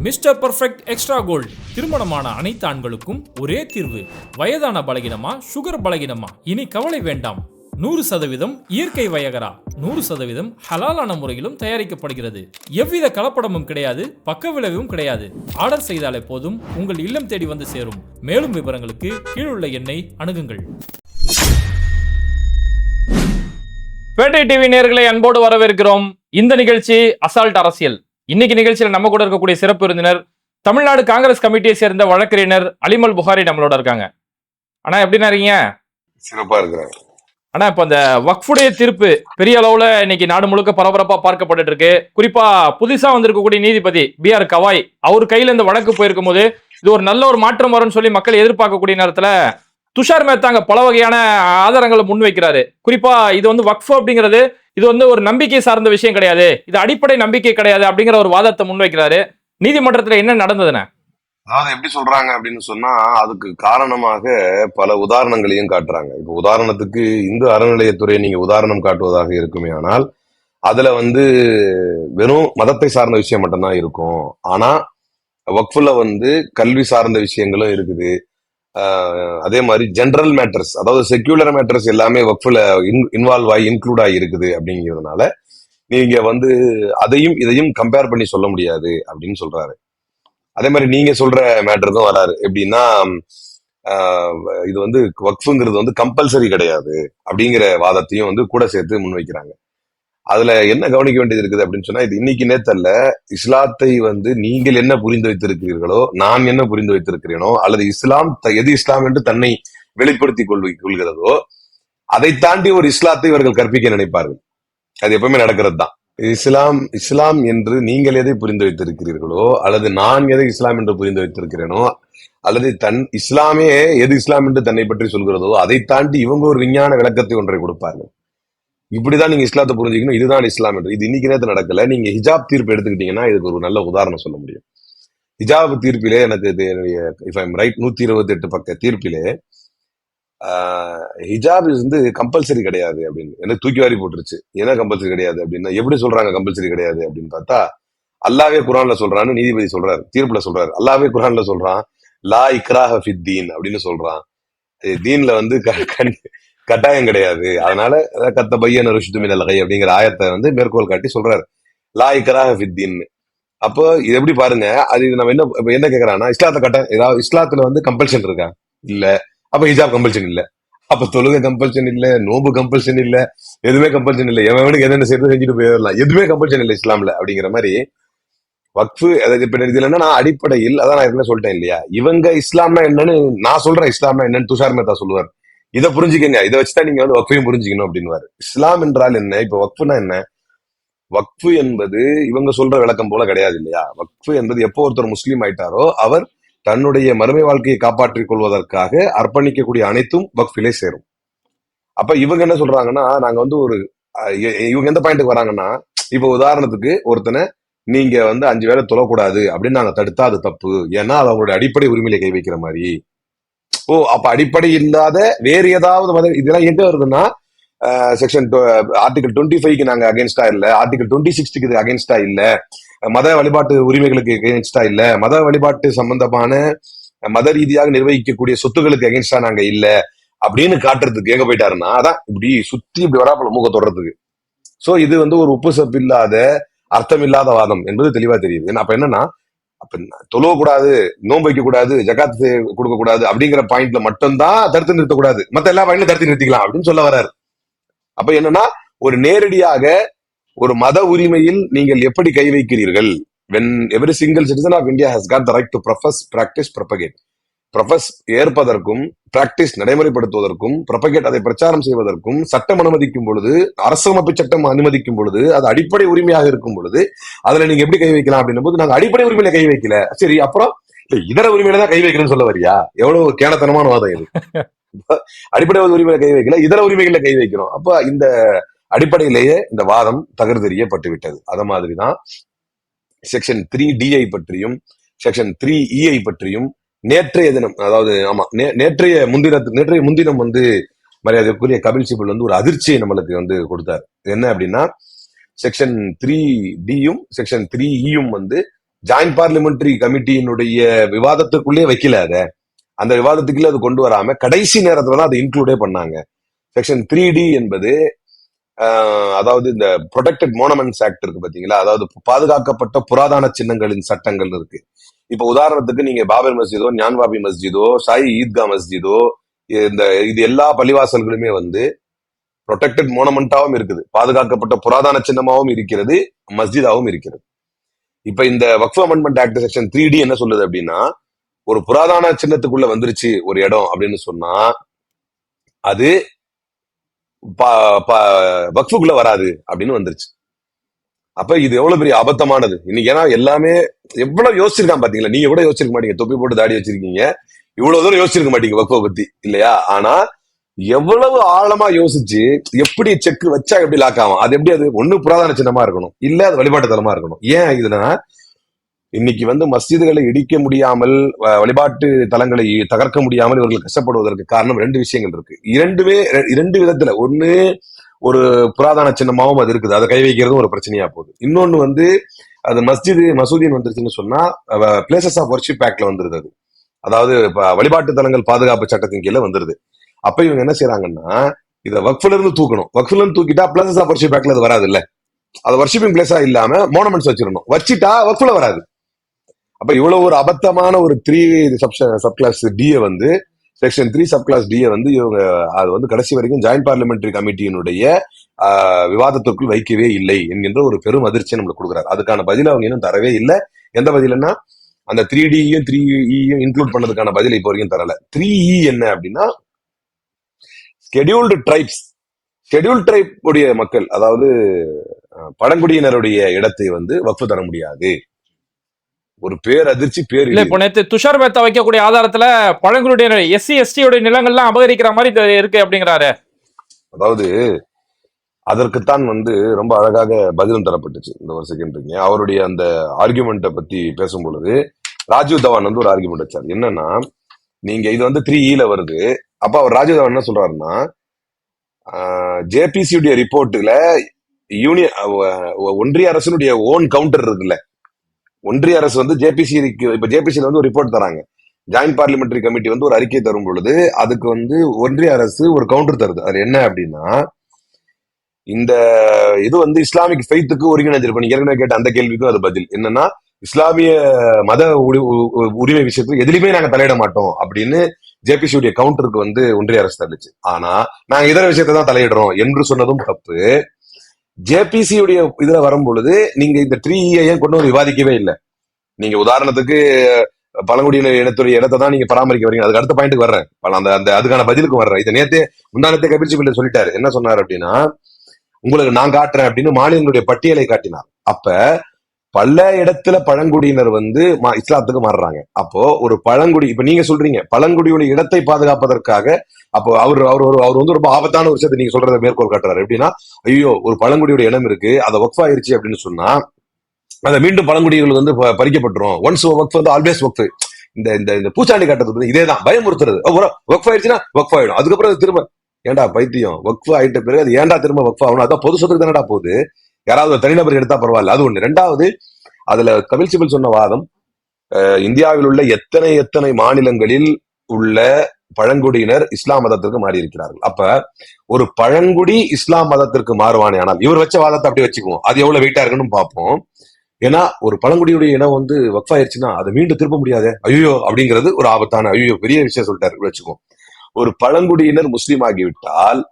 Mister perfect extra gold. திருமணமான அனைத்து ஆண்களுக்கும் ஒரே தீர்வு. வயதான பலகினமா சுகர் பலகினமா? இனி கவலை வேண்டாம். நூறு சதவீதம் இயற்கை வயகரா. நூறு சதவீதம் ஹலாலான முறையிலும் தயாரிக்கப்படுகிறது. எவ்வித கலப்படமும் கிடையாது பக்க விளைவும் கிடையாது. ஆர்டர் செய்தாலே போதும் உங்கள் இல்லம் தேடி வந்து சேரும். மேலும் விவரங்களுக்கு கீழுள்ள எண்ணை அணுகுங்கள். பேட்டை டிவி நேர்களை அன்போடு வரவேற்கிறோம். இந்த நிகழ்ச்சி அசால்ட் அரசியல். இன்னைக்கு நிகழ்ச்சியில நம்ம கூட இருக்கக்கூடிய சிறப்பு விருந்தினர் தமிழ்நாடு காங்கிரஸ் கமிட்டியை சேர்ந்த வழக்கறிஞர் அலிமல் புகாரி நம்மளோட இருக்காங்க. அண்ணா எப்படிண்ணா இருக்கீங்க? சிறப்பா இருக்கிறாங்க ஆனா இப்ப இந்த வக்ஃபுடைய தீர்ப்பு பெரிய அளவுல இன்னைக்கு நாடு முழுக்க பரபரப்பா பார்க்கப்பட்டு இருக்கு. குறிப்பா புதுசா வந்திருக்கக்கூடிய நீதிபதி பி ஆர் கவாய் அவர் கையில இந்த வழக்கு போயிருக்கும் போது இது ஒரு நல்ல ஒரு மாற்றம் வரும்னு சொல்லி மக்கள் எதிர்பார்க்கக்கூடிய நேரத்துல துஷார் மேத்தாங்க பல வகையான ஆதாரங்களை முன்வைக்கிறாரு. குறிப்பா இது வந்து வக்ஃபு அப்படிங்கிறது இது வந்து ஒரு நம்பிக்கை சார்ந்த விஷயம் கிடையாது. இது அடிப்படை நம்பிக்கை கிடையாது அப்படிங்கிற ஒரு வாதத்தை முன்வைக்கிறாரு. நீதிமன்றத்துல என்ன நடந்ததுன்னு? அதாவது எப்படி சொல்றாங்க அப்படின்னு சொன்னா அதுக்கு காரணமாக பல உதாரணங்களையும் காட்டுறாங்க. இப்ப உதாரணத்துக்கு இந்து அறநிலையத்துறையை நீங்க உதாரணம் காட்டுவதாக இருக்குமே ஆனால் அதுல வந்து வெறும் மதத்தை சார்ந்த விஷயம் மட்டும்தான் இருக்கும். ஆனா வக்ஃபுல வந்து கல்வி சார்ந்த விஷயங்களும் இருக்குது. அதே மாதிரி ஜென்ரல் மேட்டர்ஸ் அதாவது செக்யூலர் மேட்டர்ஸ் எல்லாமே வக்ஃபுல இன்வால்வ் ஆகி இன்க்ளூட் ஆகி இருக்குது அப்படிங்கிறதுனால நீங்க வந்து அதையும் இதையும் கம்பேர் பண்ணி சொல்ல முடியாது அப்படின்னு சொல்றாரு. அதே மாதிரி நீங்க சொல்ற மேட்டர் தான் வராரு எப்படின்னா இது வந்து வக்ஃபுங்கிறது வந்து கம்பல்சரி கிடையாது அப்படிங்கிற வாதத்தையும் வந்து கூட சேர்த்து முன்வைக்கிறாங்க. அதுல என்ன கவனிக்க வேண்டியது இருக்குது அப்படின்னு சொன்னா இது இன்னைக்கு நேத்தல்ல இஸ்லாத்தை வந்து நீங்கள் என்ன புரிந்து வைத்திருக்கிறீர்களோ நான் என்ன புரிந்து வைத்திருக்கிறேனோ அல்லது இஸ்லாம் எது இஸ்லாம் என்று தன்னை வெளிப்படுத்திக் கொள் கொள்கிறதோ அதை தாண்டி ஒரு இஸ்லாத்தை இவர்கள் கற்பிக்க நினைப்பார்கள். அது எப்பவுமே நடக்கிறது தான் இஸ்லாம் இஸ்லாம் என்று நீங்கள் எதை புரிந்து வைத்திருக்கிறீர்களோ அல்லது நான் எதை இஸ்லாம் என்று புரிந்து வைத்திருக்கிறேனோ அல்லது தன் இஸ்லாமே எது இஸ்லாம் என்று தன்னை பற்றி சொல்கிறதோ அதை தாண்டி இவங்க ஒரு விஞ்ஞான விளக்கத்தை ஒன்றை கொடுப்பார்கள். இப்படிதான் நீங்க இஸ்லாத்தை புரிஞ்சுக்கணும். இதுதான் இஸ்லாம் என்று. இது இன்னைக்கு நேரத்தில் நடக்கல. நீங்க ஹிஜாப் தீர்ப்பு எடுத்துக்கிட்டீங்கன்னா இதுக்கு ஒரு நல்ல உதாரணம் சொல்ல முடியும். ஹிஜாப் தீர்ப்பிலே எனக்கு இது என்னுடைய இஃப் ஐம் ரைட் நூத்தி இருபத்தி எட்டு பக்க தீர்ப்பிலே ஹிஜாப் வந்து கம்பல்சரி கிடையாது அப்படின்னு. எனக்கு தூக்கி வாரி போட்டுருச்சு. என்ன கம்பல்சரி கிடையாது அப்படின்னா எப்படி சொல்றாங்க கம்பல்சரி கிடையாது அப்படின்னு பார்த்தா அல்லாவே குரான்ல சொல்றான்னு நீதிபதி சொல்றாரு. தீர்ப்புல சொல்றாரு. அல்லாவே குரான்ல சொல்றான் லா இக்ராஹ அப்படின்னு சொல்றான். தீன்ல வந்து கட்டாயம் கிடையாது. அதனால கத்த பையன் ருஷிது மினல் கை அப்படிங்கிற ஆயத்தை வந்து மேற்கோள் காட்டி சொல்றாரு. லா ஃபித்தின்னு அப்போ இது எப்படி பாருங்க அது இது நம்ம என்ன இப்ப என்ன கேக்குறான்னா இஸ்லாத்தை கட்ட ஏதாவது இஸ்லாத்துல வந்து கம்பல்ஷன் இருக்கா? இல்ல. அப்ப ஹிஜாப் கம்பல்ஷன் இல்ல. அப்ப தொழுகை கம்பல்ஷன் இல்ல நோம்பு கம்பல்ஷன் இல்ல எதுவுமே கம்பல்ஷன் இல்ல. எவனுக்கு என்னென்ன செய்யறது செஞ்சுட்டு போயிடலாம். எதுவுமே கம்பல்ஷன் இல்ல இஸ்லாம்ல அப்படிங்கிற மாதிரி வக்ஃபு அதாவது இப்ப இதுல என்னன்னா அடிப்படையில் அதான் நான் என்ன சொல்லிட்டேன் இல்லையா? இவங்க இஸ்லாம்னா என்னன்னு நான் சொல்றேன் இஸ்லாம்னா என்னன்னு துஷார் மேத்தா சொல்லுவார். இதை புரிஞ்சுக்கங்க. இதை வச்சுதான் நீங்க வந்து வக்ஃபையும் புரிஞ்சுக்கணும் அப்படின்னுவாரு. இஸ்லாம் என்றால் என்ன? இப்ப வக்ஃபுனா என்ன? வக்ஃபு என்பது இவங்க சொல்ற விளக்கம் போல கிடையாது இல்லையா? வக்ஃபு என்பது எப்போ ஒருத்தர் முஸ்லீம் ஆயிட்டாரோ அவர் தன்னுடைய மறுமை வாழ்க்கையை காப்பாற்றிக் கொள்வதற்காக அர்ப்பணிக்கக்கூடிய அனைத்தும் வக்ஃபிலே சேரும். அப்ப இவங்க என்ன சொல்றாங்கன்னா நாங்க வந்து ஒரு இவங்க எந்த பாயிண்ட்டுக்கு வராங்கன்னா இப்ப உதாரணத்துக்கு ஒருத்தனை நீங்க வந்து அஞ்சு வேளை தொழக்கூடாது அப்படின்னு நாங்க தடுத்தா அது தப்பு. ஏன்னா அது அவங்களுடைய அடிப்படை உரிமையில கை வைக்கிற மாதிரி. ஓ அப்ப அடிப்படை இல்லாத வேறு ஏதாவது மதம் இதெல்லாம் எங்க வருதுன்னா செக்ஷன் ஆர்டிகல் டுவெண்ட்டி ஃபைவ்க்கு நாங்க அகேன்ஸ்டா இல்ல ஆர்டிகல் டுவெண்ட்டி சிக்ஸ்டுக்கு இது அகேன்ஸ்டா இல்ல மத வழிபாட்டு உரிமைகளுக்கு அகேன்ஸ்டா இல்ல மத வழிபாட்டு சம்பந்தமான மத ரீதியாக நிர்வகிக்கக்கூடிய சொத்துக்களுக்கு அகேன்ஸ்டா நாங்க இல்ல அப்படின்னு காட்டுறதுக்கு எங்க போயிட்டாருன்னா அதான் இப்படி சுத்தி இப்படி வராப்பல மூக்க தொடர்றதுக்கு சோ இது வந்து ஒரு உப்பு சப்பு இல்லாத அர்த்தம் இல்லாத வாதம் என்பது தெளிவா தெரியுது. அப்ப என்னன்னா அப்ப தொழுவ கூடாது நோன்பு வைக்க கூடாது ஜகாத் கொடுக்க கூடாது அப்படிங்கிற பாயிண்ட்ல மட்டும்தான் தடுத்து நிறுத்தக்கூடாது. மத்த எல்லா பாயிண்ட்ல தடுத்து நிறுத்திக்கலாம் அப்படின்னு சொல்ல வராரு. அப்ப என்னன்னா ஒரு நேரடியாக ஒரு மத உரிமையில் நீங்கள் எப்படி கை வைக்கிறீர்கள்? When every single citizen of India has got the right to profess practise propagate profess ஏற்பதற்கும் practice நடைமுறைப்படுத்துவதற்கும் ப்ரொபகேட் அதை பிரச்சாரம் செய்வதற்கும் சட்டம் அனுமதிக்கும் பொழுது அரசமைப்பு சட்டம் அனுமதிக்கும் பொழுது அது அடிப்படை உரிமையாக இருக்கும் பொழுது அதுல நீங்க எப்படி கை வைக்கலாம் அப்படின்னும் போது நாங்க அடிப்படை உரிமையில கை வைக்கல. சரி அப்புறம்? இதர உரிமையில தான் கை வைக்கணும்னு சொல்ல வரியா? எவ்வளவு கேனத்தனமான வாதம் இது. அடிப்படை உரிமையில கை வைக்கல இதர உரிமைகள்ல கை வைக்கிறோம். அப்ப இந்த அடிப்படையிலேயே இந்த வாதம் தகர்தெறியப்பட்டு விட்டது அத மாதிரிதான் செக்ஷன் த்ரீ டிஐ பற்றியும் செக்ஷன் த்ரீ இஐ பற்றியும் நேற்றைய தினம் அதாவது ஆமா நே- நேற்றைய முன்தின நேற்றைய முன்தினம் வந்து மரியாதைக்குரிய கபில் சிபல் வந்து ஒரு அதிர்ச்சியை நம்மளுக்கு வந்து கொடுத்தார். என்ன அப்படின்னா செக்ஷன் த்ரீ டியும் செக்ஷன் த்ரீ இயும் வந்து ஜாயிண்ட் பார்லிமெண்டரி கமிட்டியினுடைய விவாதத்துக்குள்ளேயே வைக்கல அத. அந்த விவாதத்துக்குள்ளே அது கொண்டு வராம கடைசி நேரத்துல தான் அதை இன்க்ளூடே பண்ணாங்க. செக்ஷன் த்ரீ டி என்பது ஆஹ், அதாவது இந்த ப்ரொடெக்டட் மோனமெண்ட்ஸ் ஆக்ட் இருக்கு பாத்தீங்களா? அதாவது பாதுகாக்கப்பட்ட புராதான சின்னங்களின் சட்டங்கள் இருக்கு. இப்ப உதாரணத்துக்கு நீங்க பாபர் மஸ்ஜிதோ ஞான்வாபி மஸ்ஜிதோ சாய் ஈத்கா மஸ்ஜிதோ இந்த இது எல்லா பள்ளிவாசல்களுமே வந்து ப்ரொடெக்டட் மோனமெண்டாவும் இருக்குது. பாதுகாக்கப்பட்ட புராதன சின்னமாவும் இருக்கிறது மஸ்ஜிதாவும் இருக்கிறது. இப்ப இந்த Waqf amendment act section three D என்ன சொல்லுது அப்படின்னா ஒரு புராதான சின்னத்துக்குள்ள வந்துருச்சு ஒரு இடம் அப்படின்னு சொன்னா அது ப- வக்ஃபுக்குள்ள வராது அப்படின்னு வந்துருச்சு. அப்ப இது எவ்வளவு பெரிய அபத்தமானது இன்னைக்கு ஏன்னா எல்லாமே எவ்வளவு யோசிச்சிருக்கான் பாத்தீங்களா? நீங்க கூட யோசிச்சிருக்க மாட்டீங்க. தொப்பி போட்டு தாடி வச்சிருக்கீங்க. இவ்வளவு தூரம் யோசிச்சிருக்க மாட்டீங்க வக்ஃபை பத்தி இல்லையா? ஆனா எவ்வளவு ஆழமா யோசிச்சு எப்படி செக் வச்சா எப்படி லாக் ஆகும் அது எப்படி அது ஒண்ணு புராதன சின்னமா இருக்கணும். இல்ல அது வழிபாட்டு தலமா இருக்கணும். ஏன் இதுனா இன்னைக்கு வந்து மஸ்ஜிதுகளை இடிக்க முடியாமல் வழிபாட்டு தலங்களை தகர்க்க முடியாமல் இவர்கள் கஷ்டப்படுவதற்கு காரணம் ரெண்டு விஷயங்கள் இருக்கு. இரண்டுமே ரெ- இரண்டு விதத்துல. ஒண்ணு ஒரு புராதன சின்னமாகவும் அது இருக்குது. அதை கை வைக்கிறதும் ஒரு பிரச்சனையா போகுது. இன்னொன்று வந்து அது மஸ்ஜிது மசூதின்னு வந்துருச்சுன்னு சொன்னா பிளேசஸ் ஆஃப் ஒர்ஷிப் ஆக்ட்ல வந்துருது அது. அதாவது வழிபாட்டு தலங்கள் பாதுகாப்பு சட்டத்தின் கீழே வந்துருது. அப்ப இவங்க என்ன செய்யறாங்கன்னா இதை வக்ஃப்ல இருந்து தூக்கணும். வக்ஃப்ல இருந்து தூக்கிட்டா பிளேசஸ் ஆஃப் ஒர்ஷிப் ஆக்ட்ல அது வராது இல்ல அது ஒர்ஷிப்பிங் பிளேஸா இல்லாம மோனமெண்ட்ஸ் வச்சிடணும். வச்சிட்டா வக்ஃப்ல வராது. அப்ப இவ்வளவு ஒரு அபத்தமான ஒரு த்ரீ சப் கிளாஸ் டிஏ வந்து section three sub clause DA வந்து இவங்க அது வந்து கடைசி வரைக்கும் ஜாயிண்ட் பார்லிமெண்டரி கமிட்டியினுடைய விவாதத்துக்குள் விவாதத்திற்குள் வைக்கவே இல்லை என்கின்ற ஒரு பெரும் அதிர்ச்சியை நம்மளுக்கு கொடுக்குறாரு. அதுக்கான பதில் அவங்க இன்னும் தரவே இல்லை. எந்த பதில்னா அந்த த்ரீ டியும் த்ரீ இயும் இன்க்ளூட் பண்ணதுக்கான பதில் இப்போ வரைக்கும் தரல. த்ரீ இ e என்ன அப்படின்னா ஸ்கெடியூல்டு ட்ரைப்ஸ் ஷெடியூல் ட்ரைப் உடைய மக்கள் அதாவது பழங்குடியினருடைய இடத்தை வந்து வக்ஃபு தர முடியாது. ஒரு பேர் அதிர்ச்சி பேர் இல்ல இப்போ நேத்து துஷார் மேத்தா வைக்கக்கூடிய ஆதாரத்துல பழங்குடியினர் எஸ்சி எஸ்டி உடைய நிலங்கள்லாம் அபகரிக்கிற மாதிரி இருக்கு அப்படிங்கிறாரு. அதாவது அதற்குத்தான் வந்து ரொம்ப அழகாக பதிலும் தரப்பட்டுச்சு இந்த ஒரு செகண்ட் அவருடைய அந்த ஆர்குமெண்ட்டை பத்தி பேசும் பொழுது ராஜீவ் தவான் வந்து ஒரு ஆர்குமெண்ட் வச்சார். என்னன்னா நீங்க இது வந்து த்ரீ ல வருது. அப்ப அவர் ராஜீவ் தவான் என்ன சொல்றாருன்னா ஜேபிசி உடைய ரிப்போர்ட்ல யூனியன் ஒன்றிய அரசினுடைய ஓன் கவுண்டர் இருக்குல்ல. ஒன்றிய அரசு வந்து ஜேபிசிக்கு இப்ப ஜேபிசியில வந்து ஒரு ரிப்போர்ட் தராங்க. ஜாயிண்ட் பார்லிமெண்டரி கமிட்டி வந்து ஒரு அறிக்கை தரும் பொழுது அதுக்கு வந்து ஒன்றிய அரசு ஒரு கவுண்டர் தருது. அது என்ன அப்படின்னா இந்த இது வந்து இஸ்லாமிக் ஃபெய்த்துக்கு ஒருங்கிணைஞ்சிருக்கும் நீங்க ஏற்கனவே கேட்ட அந்த கேள்விக்கும் அது பதில். என்னன்னா இஸ்லாமிய மத உரி- உ- உரிமை விஷயத்துக்கு எதுலையுமே நாங்க தலையிட மாட்டோம் அப்படின்னு ஜேபிசியுடைய கவுண்டருக்கு வந்து ஒன்றிய அரசு தள்ளிச்சு. ஆனா நாங்க இதர விஷயத்தை தான் தலையிடுறோம் என்று சொன்னதும் தப்பு. ஜேபிசியுடைய இதுல வரும் பொழுது நீங்க இந்த த்ரீ e ஏன் கொண்டு வந்து விவாதிக்கவே இல்லை? நீங்க உதாரணத்துக்கு பழங்குடியின இனத்துடைய இடத்தை தான் நீங்க பராமரிக்க வரீங்க அதுக்கு அடுத்த பாயிண்ட்டுக்கு வர்றேன். அந்த அந்த அதுக்கான பதிலுக்கு வர்றேன். இது நேத்தே முந்தானத்தை கபில் சிபில் சொல்லிட்டாரு. என்ன சொன்னார் அப்படின்னா உங்களுக்கு நான் காட்டுறேன் அப்படின்னு மாநிலங்களுடைய பட்டியலை காட்டினார். அப்ப பல இடத்துல பழங்குடியினர் வந்து மா- இஸ்லாத்துக்கு மாறுறாங்க. அப்போ ஒரு பழங்குடி இப்ப நீங்க சொல்றீங்க பழங்குடியுடைய இடத்தை பாதுகாப்பதற்காக அப்போ அவர் அவர் ஒரு அவர் வந்து ரொம்ப ஆபத்தான ஒரு விஷயத்தை நீங்க சொல்றதை மேற்கோள் காட்டுறாரு. எப்படின்னா ஐயோ ஒரு பழங்குடியோட இடம் இருக்கு அதை ஒக்ஃப் ஆயிருச்சு அப்படின்னு சொன்னா அதை மீண்டும் பழங்குடிகள் வந்து பறிக்கப்பட்டுரும். ஒன்ஸ் ஒர்க் வந்து ஆல்வேஸ் ஒர்க் இந்த இந்த இந்த பூச்சாண்டி காட்டுறது இதே தான் பயமுறுத்துறது ஒர்க் ஆயிடுச்சுன்னா ஒர்க் ஆயிடும். அதுக்கப்புறம் திரும்ப ஏன்டா பைத்தியம்? ஒர்க் ஆயிட்ட பிறகு அது ஏன்டா திரும்ப ஒர்க் ஆகணும்? அதான் பொது சொத்துக்கு தானடா போகுது. யாராவது ஒரு தனிநபர் எடுத்தா பரவாயில்ல. அது ஒண்ணு. ரெண்டாவது அதுல கபில் சிபல் சொன்ன வாதம் அஹ், இந்தியாவில் உள்ள எத்தனை எத்தனை மாநிலங்களில் உள்ள பழங்குடியினர் இஸ்லாம் மதத்திற்கு மாறி இருக்கிறார்கள் அப்ப ஒரு பழங்குடி இஸ்லாம் மதத்திற்கு மாறுவானே ஆனால் இவர் வச்ச வாதத்தை அப்படியே வச்சுக்குவோம். அது எவ்வளவு வெயிட்டா இருக்குன்னு பார்ப்போம். ஏன்னா ஒரு பழங்குடியுடைய இனம் வந்து வக்ஃப் ஆயிடுச்சுன்னா அதை மீண்டும் திருப்ப முடியாது? ஐயோ அப்படிங்கிறது ஒரு ஆபத்தான ஐயோ பெரிய விஷயம் சொல்லிட்டாரு. வச்சுக்குவோம். ஒரு பழங்குடியினர் முஸ்லீம் ஆகிவிட்டால்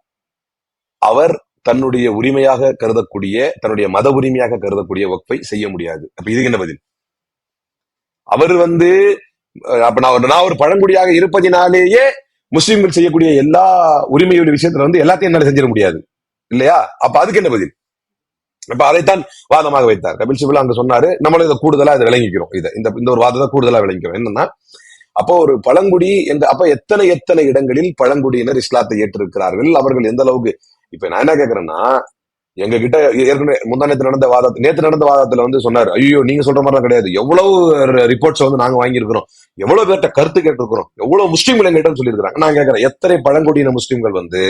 அவர் தன்னுடைய உரிமையாக கருதக்கூடிய தன்னுடைய மத உரிமையாக கருதக்கூடிய வக்ஃபை செய்ய முடியாது. அப்ப இதுக்கு என்ன பதில்? அவர் வந்து அப்ப நான் ஒரு- நான் ஒரு பழங்குடியாக இருப்பதினாலேயே முஸ்லீம்கள் செய்யக்கூடிய எல்லா உரிமையுடைய விஷயத்துல வந்து எல்லாத்தையும் என்னால செஞ்சிட முடியாது. இல்லையா? அப்ப அதுக்கு என்ன பதில்? இப்ப அதைத்தான் வாதமாக வைத்தார். கபில் சிபில் அங்க சொன்னாரு நம்மளும் இதை கூடுதலா இதை விளங்கிக்கிறோம். இதை இந்த இந்த ஒரு வாதத்தை கூடுதலா விளங்கிக்கிறோம். என்னன்னா அப்போ ஒரு பழங்குடி என்ற அப்ப எத்தனை எத்தனை இடங்களில் பழங்குடியினர் இஸ்லாத்தை ஏற்றிருக்கிறார்கள்? அவர்கள் எந்த அளவுக்கு இப்ப நான் என்ன கேக்குறேன்னா எங்க கிட்ட ஏற்கனவே நேற்று நடந்த வாதத்து நேத்து நடந்த வாதத்துல வந்து சொன்னாரு ஐயோ நீங்க சொல்ற மாதிரி கிடையாது. எவ்வளவு ரிப்போர்ட்ஸ் வந்து நாங்க வாங்கியிருக்கிறோம். எவ்வளவு பேர்ட்ட கருத்து கேட்டிருக்கிறோம். எவ்வளவு முஸ்லீம்கள் எங்கிட்ட சொல்லியிருக்காங்க நான் கேக்குறேன் எத்தனை பழங்குடியின முஸ்லீம்கள் வந்து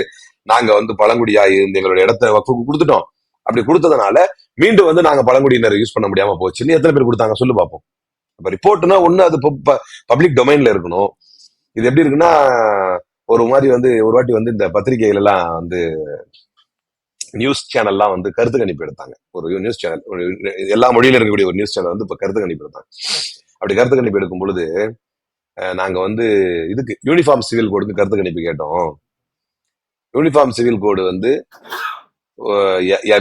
நாங்க வந்து பழங்குடியா இருந்து எங்களுடைய இடத்த வக்குக்கு கொடுத்துட்டோம். அப்படி கொடுத்ததுனால மீண்டும் வந்து நாங்க பழங்குடியினர் யூஸ் பண்ண முடியாம போச்சுன்னு எத்தனை பேர் கொடுத்தாங்க சொல்லு பார்ப்போம் இப்ப ரிப்போர்ட்னா ஒண்ணு அது பப்ளிக் டொமைன்ல இருக்கணும். இது எப்படி இருக்குன்னா ஒரு மாதிரி வந்து ஒரு வாட்டி வந்து இந்த பத்திரிகைகள் எல்லாம் வந்து நியூஸ் சேனல்லாம் வந்து கருத்து கணிப்பு எடுத்தாங்க. ஒரு நியூஸ் சேனல் ஒரு எல்லா மொழியில இருக்கக்கூடிய ஒரு நியூஸ் சேனல் வந்து இப்ப கருத்து கணிப்பு எடுத்தாங்க. அப்படி கருத்து கணிப்பு எடுக்கும் பொழுது நாங்கள் நாங்க வந்து இதுக்கு யூனிஃபார்ம் சிவில் கோடுக்கு கருத்து கணிப்பு கேட்டோம். யூனிஃபார்ம் சிவில் கோடு வந்து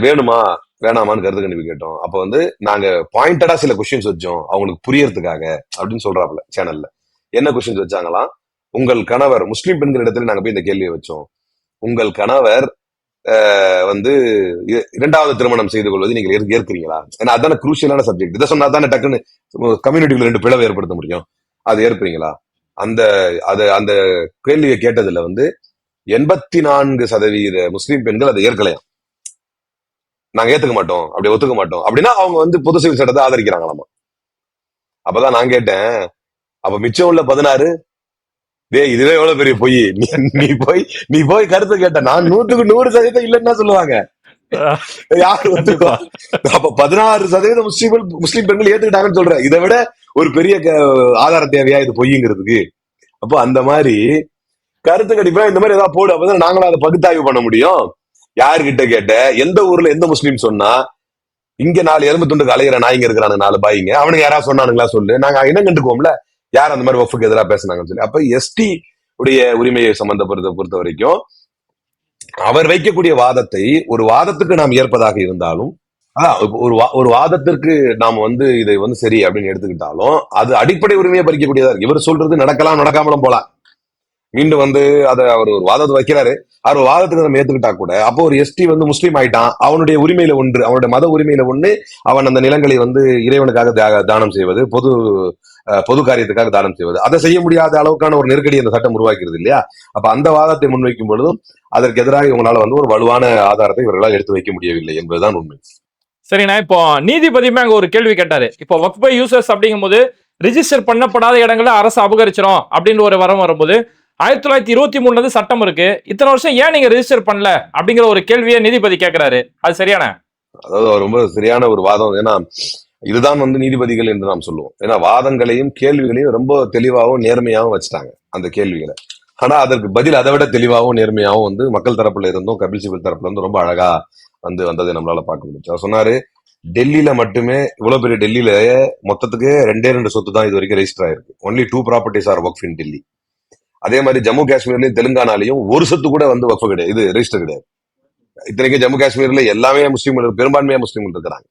வேணுமா வேணாமான்னு கருத்து கணிப்பு கேட்டோம். அப்ப வந்து நாங்க பாயிண்டடா சில கொஸ்டின்ஸ் வச்சோம். அவங்களுக்கு புரியறதுக்காக அப்படின்னு சொல்றாப்ல சேனல்ல என்ன கொஸ்டின்ஸ் வச்சாங்களாம்? உங்கள் கணவர் முஸ்லீம் பெண்கள் இடத்துல நாங்க போய் இந்த கேள்வியை வச்சோம். உங்கள் கணவர் வந்து இரண்டாவது திருமணம் செய்து கொள்வது நீங்கள் ஏற்க- ஏற்கிறீங்களா? ஏன்னா அதான குரூஷியலான சப்ஜெக்ட் இதை சொன்னா தானே டக்குன்னு கம்யூனிட்டிக்குள்ள ரெண்டு பிளவை ஏற்படுத்த முடியும். அது ஏற்பீங்களா அந்த அது அந்த கேள்வியை கேட்டதுல வந்து எண்பத்தி நான்கு சதவீத முஸ்லீம் பெண்கள் அதை ஏற்கலையாம். நாங்க ஏத்துக்க மாட்டோம். அப்படி ஒத்துக்க மாட்டோம். அப்படின்னா அவங்க வந்து பொது சிவில் சட்டத்தை ஆதரிக்கிறாங்களாமா? அப்பதான் நான் கேட்டேன். அப்ப மிச்சம் உள்ள பதினாறு டேய் இதுவே எவ்வளவு பெரிய பொய்? நீ போய் நீ போய் கருத்து கேட்ட. நான் நூற்றுக்கு நூறு சதவீதம் இல்லைன்னு சொல்லுவாங்க. யாரு அப்ப பதினாறு சதவீதம் முஸ்லீம்கள் முஸ்லீம் பெண்கள் ஏத்துக்கிட்டாங்கன்னு சொல்றேன். இதை விட ஒரு பெரிய ஆதார தேவையா இது பொய்ங்கிறதுக்கு? அப்போ அந்த மாதிரி கருத்து கணிப்பா இந்த மாதிரி ஏதாவது போடு. அப்பதான் நாங்களும் அதை பகுத்தாய்வு பண்ண முடியும். யாருகிட்ட கேட்ட? எந்த ஊர்ல எந்த முஸ்லீம் சொன்னா இங்க நாலு எலும்பு துண்டுக்கு அலையிற நாய்ங்க இருக்கிறானுங்க நாலு பாய்ங்க. அவனுங்க யாராவது சொன்னானுங்களா? சொல்லு. நாங்க இனம் கண்டுக்குவோம்ல? யார் அந்த மாதிரி வஃபுக்கு எதிராக பேசுனாங்கன்னு சொல்லி. அப்ப எஸ்டி உடைய உரிமையை சம்பந்தப்படுத்த பொறுத்த வரைக்கும் அவர் வைக்கக்கூடிய வாதத்தை ஒரு வாதத்துக்கு நாம் ஏற்பதாக இருந்தாலும் அதான் ஒரு வா- ஒரு வாதத்திற்கு நாம் வந்து இதை வந்து சரி அப்படின்னு எடுத்துக்கிட்டாலும் அது அடிப்படை உரிமையை பறிக்கக்கூடியதா இருக்கு. இவர் சொல்றது நடக்கலாம் நடக்காமலும் போலாம். மீண்டும் வந்து அதை அவர் ஒரு வாதத்தை வைக்கிறாரு. அவர் வாதத்துக்கு நம்ம ஏத்துக்கிட்டா கூட அப்போ ஒரு எஸ்டி வந்து முஸ்லீம் ஆயிட்டான். அவனுடைய உரிமையில ஒன்று அவனுடைய மத உரிமையில ஒண்ணு அவன் அந்த நிலங்களை வந்து இறைவனுக்காக தியாக- தானம் செய்வது பொது பொது காரியத்துக்காக தானம் செய்வது. அதை செய்ய முடியாத அளவுக்கான ஒரு நெருக்கடி அந்த சட்டம் உருவாக்கிறது இல்லையா? அப்ப அந்த வாதத்தை முன்வைக்கும் பொழுதும் அதற்கு எதிராக இவங்களால வந்து ஒரு வலுவான ஆதாரத்தை இவர்களால் எடுத்து வைக்க முடியவில்லை என்பதுதான் உண்மை. சரிண்ணா இப்போ நீதிபதியுமே அங்க ஒரு கேள்வி கேட்டாரு. இப்போ ஒர்க் பை யூசர்ஸ் அப்படிங்கும்போது ரிஜிஸ்டர் பண்ணப்படாத இடங்களை அரசு அபகரிச்சிரும் அப்படின்னு ஒரு வரம் வரும்போது ஆயிரத்தி தொள்ளாயிரத்தி இருபத்தி மூணுல சட்டம் இருக்கு. இத்தனை வருஷம் ஏன் நீங்க ரெஜிஸ்டர் பண்ணல? அப்படிங்கிற ஒரு கேள்வியை நீதிபதி கேட்கிறாரு அது சரியான அதாவது ரொம்ப சரியான ஒரு வாதம். ஏன்னா இதுதான் வந்து நீதிபதிகள் என்று நாம் சொல்லுவோம். ஏன்னா வாதங்களையும் கேள்விகளையும் ரொம்ப தெளிவாகவும் நேர்மையாகவும் வச்சுட்டாங்க அந்த கேள்விகளை. ஆனா அதற்கு பதில் அதை விட தெளிவாகவும் நேர்மையாகவும் வந்து மக்கள் தரப்புல இருந்தும் கபில் சிபில் தரப்புல இருந்தும் ரொம்ப அழகா வந்து வந்ததை நம்மளால பார்க்க முடிஞ்சு அவர் சொன்னாரு டெல்லியில மட்டுமே இவ்வளவு பெரிய டெல்லியில மொத்தத்துக்கு ரெண்டே ரெண்டு சொத்து தான் இது வரைக்கும் ரெஜிஸ்டர் ஆயிருக்கு. ஒன்லி டூ ப்ராப்பர்ட்டிஸ் ஆர் ஒர்க் இன் டெல்லி அதே மாதிரி ஜம்மு காஷ்மீர்லயும் தெலுங்கானாலையும் ஒரு சொத்து கூட வந்து ஒர்க் கிடையாது. இது ரெஜிஸ்டர் கிடையாது. இத்தனைக்கும் ஜம்மு காஷ்மீர்ல எல்லாமே முஸ்லீம்கள் பெரும்பான்மையா முஸ்லீம்கள் இருக்கிறாங்க.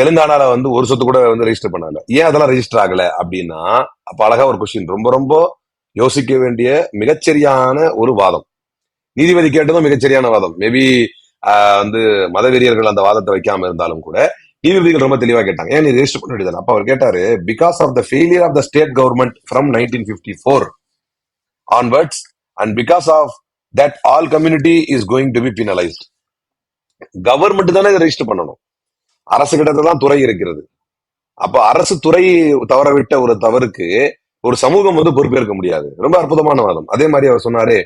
தெலுங்கானால வந்து ஒரு சொத்து கூட வந்து ரெஜிஸ்டர் பண்ணல ஏன் அதெல்லாம் ரெஜிஸ்டர் ஆகல அப்படின்னா அப்ப அழகா ஒரு கொஸ்டின் ரொம்ப ரொம்ப யோசிக்க வேண்டிய மிகச்சரியான ஒரு வாதம். நீதிபதி கேட்டதும் மிகச்சரியான வாதம். மேபி வந்து மதவெறியர்கள் அந்த வாதத்தை வைக்காம இருந்தாலும் கூட நீதிபதிகள் ரொம்ப தெளிவா கேட்டாங்க. ஏன் நீ ரெஜிஸ்டர் பண்ண வேண்டியது அப்ப அவர் கேட்டாரு because of the failure of the state government from nineteen fifty four onwards and because of that all community is going to be penalised government தானே இதை ரெஜிஸ்டர் பண்ணணும். அரசு கிட்ட தான் துறை இருக்கிறது. அப்ப அரசு துறை தவறவிட்ட ஒரு தவறுக்கு ஒரு சமூகம் வந்து பொறுப்பேற்க முடியாது. ரொம்ப அற்புதமான வாதம். அதே மாதிரி அவர் சொன்னாரு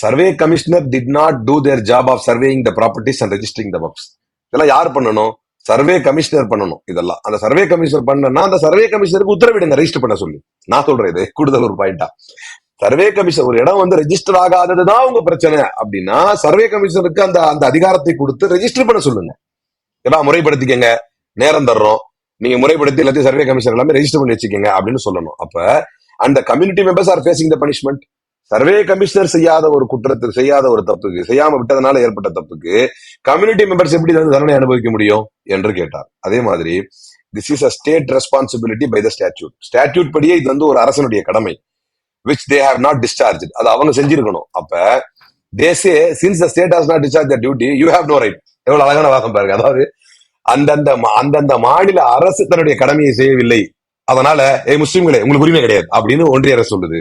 survey commissioner did not do their job of surveying the properties and registering the waqfs இதெல்லாம் யார் பண்ணணும்? சர்வே கமிஷனர் பண்ணணும் இதெல்லாம். அந்த சர்வே கமிஷனர் பண்ணனா அந்த சர்வே கமிஷனருக்கு உத்தரவிடுங்க ரெஜிஸ்டர் பண்ண சொல்லி. நான் சொல்றேன் இது கூடுதல் ஒரு பாயிண்டா சர்வே கமிஷன் ஒரு இடம் வந்து ரெஜிஸ்டர் ஆகாததுதான் உங்க பிரச்சனை. அப்படின்னா சர்வே கமிஷனருக்கு அந்த அந்த அதிகாரத்தை கொடுத்து ரெஜிஸ்டர் பண்ண சொல்லுங்க. ஏன்னா முறைப்படுத்திக்கங்க. நேரம் தர்றோம். நீங்க முறைப்படுத்தி எல்லாத்தையும் சர்வே கமிஷன் எல்லாமே ரெஜிஸ்டர் பண்ணி வச்சுக்கோங்க அப்படின்னு சொல்லணும். அப்ப அந்த community members are facing the punishment survey commissioner செய்யாத ஒரு குற்றத்துக்கு செய்யாத ஒரு தப்புக்கு செய்யாம விட்டதனால ஏற்பட்ட தப்புக்கு கம்யூனிட்டி மெம்பர்ஸ் எப்படி வந்து தண்டனை அனுபவிக்க முடியும் என்று கேட்டார். அதே மாதிரி this is a state responsibility by the statute statute படியே இது வந்து ஒரு அரசனுடைய கடமை which they have not discharge அது அவங்க செஞ்சிருக்கணும். அப்ப தேசே since the state has not discharge the duty you have no right எவ்வளவு அழகான வாதம் பாருங்க. அதாவது அந்தந்த அந்தந்த மாநில அரசு தன்னுடைய கடமையை செய்யவில்லை. அதனால ஏ முஸ்லீம்களே உங்களுக்கு உரிமை கிடையாது. அப்படின்னு ஒன்றிய அரசு சொல்லுது.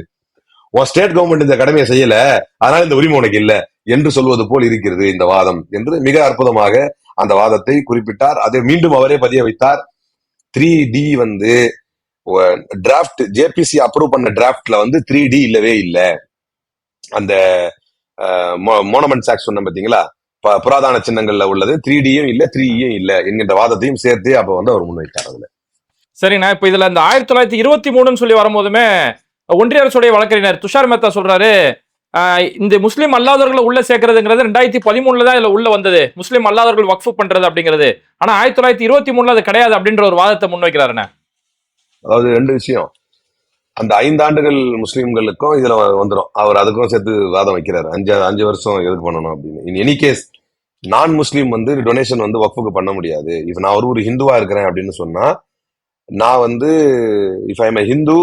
உன் ஸ்டேட் கவர்மெண்ட் இந்த கடமையை செய்யல. அதனால இந்த உரிமை உனக்கு இல்ல. என்று சொல்வது போல் இருக்கிறது இந்த வாதம் என்று மிக அற்புதமாக அந்த வாதத்தை குறிப்பிட்டார். அதை மீண்டும் அவரே பதிய வைத்தார். த்ரீ டி வந்து டிராப்ட் ஜேபிசி அப்ரூவ் பண்ண டிராஃப்ட்ல வந்து த்ரீ டி இல்லவே இல்ல. அந்த மோனமெண்ட் சாக்ஸ் சொன்ன பாத்தீங்களா? புராதன சின்னங்கள்ல உள்ளது. த்ரீ டியும் இல்ல த்ரீ யும் இல்ல என்கின்ற வாதத்தையும் சேர்த்து அப்ப வந்து அவர் முன்வைத்தார் அதுல. சரிண்ணா இப்போ இதுல இந்த ஆயிரத்தி தொள்ளாயிரத்தி இருபத்தி மூணுன்னு சொல்லி வரும்போதுமே ஒன்றிய அரசுடைய வழக்கறிஞர் துஷார் மேத்தா சொல்றாரு இந்த முஸ்லீம் அல்லாதவர்களை உள்ள சேர்க்கறதுங்கிறது ரெண்டாயிரத்தி பதிமூணுல தான் இதுல உள்ள வந்தது. முஸ்லீம் அல்லாதவர்கள் வக்ஃபு பண்றது அப்படிங்கிறது. ஆனா ஆயிரத்தி தொள்ளாயிரத்தி இருபத்தி மூணுல அது கிடையாது அப்படின்ற ஒரு வாதத்தை முன்வைக்கிறாருண்ணே. அதாவது ரெண்டு விஷயம். அந்த ஐந்தாண்டுகள் முஸ்லீம்களுக்கும் இதுல வந்துடும் அவர் அதுக்கும் சேர்த்து வாதம் வைக்கிறாரு. அஞ்சு அஞ்சு வருஷம் எதுக்கு பண்ணணும் அப்படின்னு. இன் எனி கேஸ் நான் முஸ்லீம் வந்து டொனேஷன் வந்து வக்ஃபுக்கு பண்ண முடியாது. இப்ப நான் ஒரு ஒரு ஹிந்துவா இருக்கிறேன் அப்படின்னு சொன்னா நான் வந்து if I am Hindu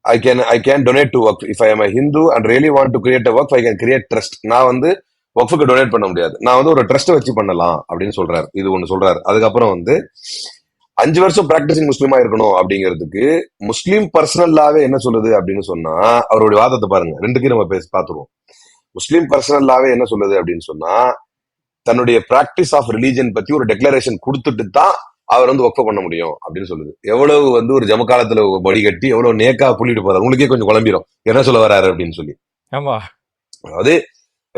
I can I can donate to work if I am Hindu and really want to create work I can create trust நான் வந்து ஒர்க்குக்கு டொனேட் பண்ண முடியாது. நான் வந்து ஒரு ட்ரஸ்ட் வச்சு பண்ணலாம் அப்படின்னு சொல்றாரு. இது ஒன்று சொல்றாரு. அதுக்கப்புறம் வந்து அஞ்சு வருஷம் பிராக்டிசிங் முஸ்லீமா இருக்கணும் அப்படிங்கிறதுக்கு முஸ்லீம் பர்சனல்லாவே என்ன சொல்லுது அப்படின்னு சொன்னா அவருடைய வாதத்தை பாருங்க. ரெண்டுக்கும் நம்ம பேசி பார்த்துருவோம். முஸ்லீம் பர்சனல்லாவே என்ன சொல்லுது அப்படின்னு சொன்னா தன்னுடைய பிராக்டிஸ் ஆஃப் ரிலீஜன் பத்தி ஒரு டெக்ளரேஷன் கொடுத்துட்டு தான் அவர் வந்து ஒர்க் பண்ண முடியும் அப்படின்னு சொல்லுது. எவ்வளவு வந்து ஒரு ஜமக்காலத்துல வடிகட்டி எவ்வளவு நேக்கா புள்ளிட்டு போறாரு. உங்களுக்கே கொஞ்சம் குழம்பிரும். என்ன சொல்ல வராரு அப்படின்னு சொல்லி. ஆமா. அதாவது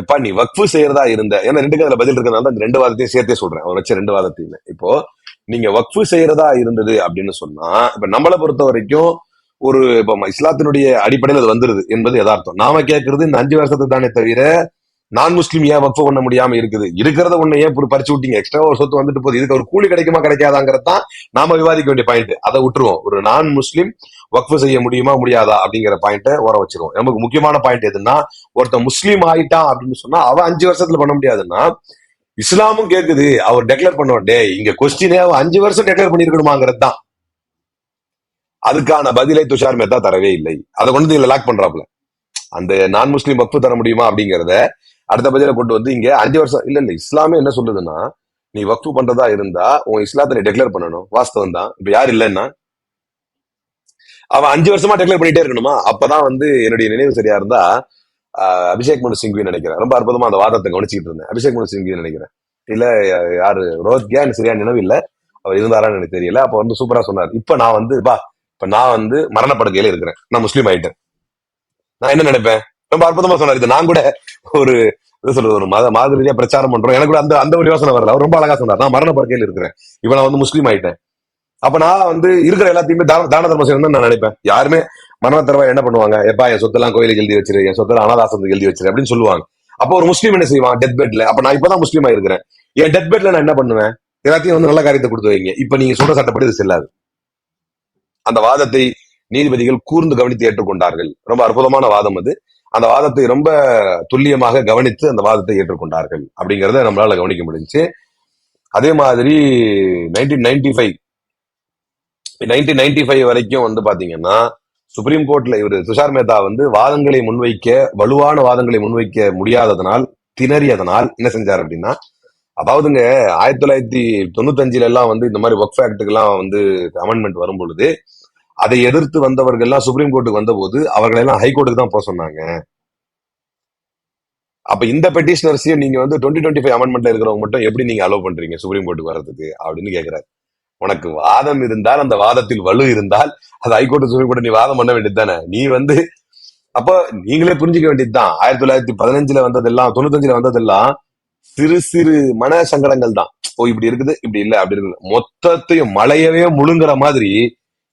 எப்பா நீ வக்ஃபு செய்யறதா இருந்த? ஏன்னா ரெண்டுக்கு அதுல பதில் இருக்கிறதுனால தான் ரெண்டு வாதத்தையும் சேர்த்தே சொல்றேன். அவர் வச்ச ரெண்டு வாதத்தையுமே இப்போ நீங்க வக்ஃபு செய்யறதா இருந்தது அப்படின்னு சொன்னா இப்ப நம்மளை பொறுத்த வரைக்கும் ஒரு இப்ப ம- இஸ்லாத்தினுடைய அடிப்படையில் அது வந்துருது என்பது யதார்த்தம். நாம கேட்கறது இந்த அஞ்சு வருஷத்துக்கு தானே தவிர நான் முஸ்லீம் ஏன் வக்ஃபு பண்ண முடியாம இருக்குது? இருக்கிறத ஒண்ணு ஏன் இப்படி பறிச்சு விட்டீங்க? எக்ஸ்ட்ரா ஒரு சொத்து வந்துட்டு போகுது. இதுக்கு ஒரு கூலி கிடைக்குமா கிடைக்காதாங்கிறது தான் நாம விவாதிக்க வேண்டிய பாயிண்ட் அதை விட்டுருவோம். ஒரு நான் முஸ்லீம் வக்ஃபு செய்ய முடியுமா முடியாதா அப்படிங்கிற பாயிண்ட உர வச்சிருவோம். நமக்கு முக்கியமான பாயிண்ட் எதுன்னா ஒருத்தன் முஸ்லீம் ஆயிட்டான் அப்படின்னு சொன்னா அவன் அஞ்சு வருஷத்துல பண்ண முடியாதுன்னா இஸ்லாமும் கேக்குது. அவர் டெக்ளேர் பண்ணுவான் டே இங்க கொஸ்டினே அவன் அஞ்சு வருஷம் டெக்ளேர் பண்ணிருக்கணுமாங்கிறது தான். அதுக்கான பதிலை துஷார் மேத்தா தரவே இல்லை. அதை கொண்டு வந்து இதுல லாக் பண்றாப்ல அந்த நான் முஸ்லீம் வக்ஃபு தர முடியுமா அப்படிங்கறத அடுத்த பதில கொண்டு வந்து இங்க அஞ்சு வருஷம் இல்ல இல்ல இஸ்லாமே என்ன சொல்லுதுன்னா நீ வக்ஃபு பண்றதா இருந்தா உன் இஸ்லாத்தை நீ டெக்ளேர் பண்ணணும். வாஸ்தவம் தான். இப்ப யார் இல்லைன்னா? அவன் அஞ்சு வருஷமா டெக்ளேர் பண்ணிட்டே இருக்கணுமா? அப்பதான் வந்து என்னுடைய நினைவு சரியா இருந்தா ஆஹ், அபிஷேக் மனு சிங்வி நினைக்கிறேன். ரொம்ப அற்புதமா அந்த வாதத்தை கவனிச்சுக்கிட்டு இருந்தேன். அபிஷேக் மனு சிங்வி நினைக்கிறேன். இல்ல யாரு? ரோஹத்கே எனக்கு சரியா நினைவு இல்ல. அவர் இருந்தாரான்னு எனக்கு தெரியல. அப்ப வந்து சூப்பரா சொன்னார். இப்ப நான் வந்து பா இப்ப நான் வந்து மரணப்படுக்கையில இருக்கிறேன். நான் முஸ்லீம் ஆயிட்டேன். நான் என்ன நினைப்பேன்? ரொம்ப அற்புதமா சொன்னார். இது நான் கூட ஒரு சொல்றது ஒரு மத மாதிரியா பிரச்சாரம் பண்றோம். எனக்கு கூட அந்த அந்த ஒரு யோசனை வரல. அவர் ரொம்ப அழகா சொன்னார். நான் மரணப்படுக்கையில இருக்கிறேன். இப்ப நான் வந்து முஸ்லீம் ஆயிட்டேன். அப்ப நான் வந்து இருக்கிற எல்லாத்தையுமே தான தான தர்மம் செய்யணும்னு நான் நினைப்பேன். யாருமே மரண தரவா என்ன பண்ணுவாங்க? எப்பா என் சொத்தெல்லாம் கோயிலுக்கு எழுதி வச்சிரு என் சொத்தெல்லாம் அனாதாசத்துக்கு எழுதி வச்சிரு அப்படின்னு சொல்லுவாங்க. அப்போ ஒரு முஸ்லீம் என்ன செய்வான்? டெத் பெட்ல அப்ப நான் இப்பதான் முஸ்லீமா இருக்கிறேன் என் டெத் பெட்ல நான் என்ன பண்ணுவேன்? எல்லாத்தையும் வந்து நல்ல காரியத்தை கொடுத்து வைங்க. இப்ப நீங்க சொல்ற சட்டப்படி இது செல்லாது. அந்த வாதத்தை நீதிபதிகள் கூர்ந்து கவனித்து ஏற்றுக்கொண்டார்கள். ரொம்ப அற்புதமான வாதம் அது. அந்த வாதத்தை ரொம்ப துல்லியமாக கவனித்து அந்த வாதத்தை ஏற்றுக்கொண்டார்கள் அப்படிங்கிறத நம்மளால கவனிக்க முடிஞ்சுச்சு. அதே மாதிரி nineteen ninety five nineteen ninety five வரைக்கும் வந்து பாத்தீங்கன்னா சுப்ரீம் கோர்ட்ல இவர் துஷார் மேத்தா வந்து வாதங்களை முன்வைக்க வலுவான வாதங்களை முன்வைக்க முடியாததனால் திணறியதனால் என்ன செஞ்சார் அப்படின்னா அதாவதுங்க ஆயிரத்தி தொள்ளாயிரத்தி தொண்ணூத்தஞ்சுல எல்லாம் வந்து இந்த மாதிரி ஒர்க் ஃபேக்ட்டுக்கெல்லாம் வந்து அமெண்ட்மெண்ட் வரும் பொழுது அதை எதிர்த்து வந்தவர்கள் எல்லாம் சுப்ரீம் கோர்ட்டுக்கு வந்தபோது அவர்களை எல்லாம் ஹைகோர்ட்டுக்கு தான் போக சொன்னாங்க. அப்ப இந்த பெட்டிஷனர்ஸையும் நீங்க வந்து டுவெண்ட்டி டுவெண்ட்டி ஃபைவ் அமெண்ட்மெண்ட்ல இருக்கிறவங்க மட்டும் எப்படி நீங்க அலோவ் பண்றீங்க சுப்ரீம் கோர்ட்டுக்கு வர்றதுக்கு? அப்படின்னு கேக்குறாரு. உனக்கு வாதம் இருந்தால் அந்த வாதத்தில் வலு இருந்தால் அது ஹைகோர்ட் சுப்ரீம் கோர்ட் நீ வாதம் பண்ண வேண்டியது தானே நீ வந்து அப்ப நீங்களே புரிஞ்சுக்க வேண்டியது தான் ஆயிரத்தி தொள்ளாயிரத்தி பதினஞ்சுல வந்ததெல்லாம் தொண்ணூத்தஞ்சுல வந்ததெல்லாம் சிறு சிறு மன சங்கடங்கள் தான். ஓ இப்படி இருக்குது இப்படி இல்ல அப்படி இருக்குது. மொத்தத்தையும் மலையவே முழுங்குற மாதிரி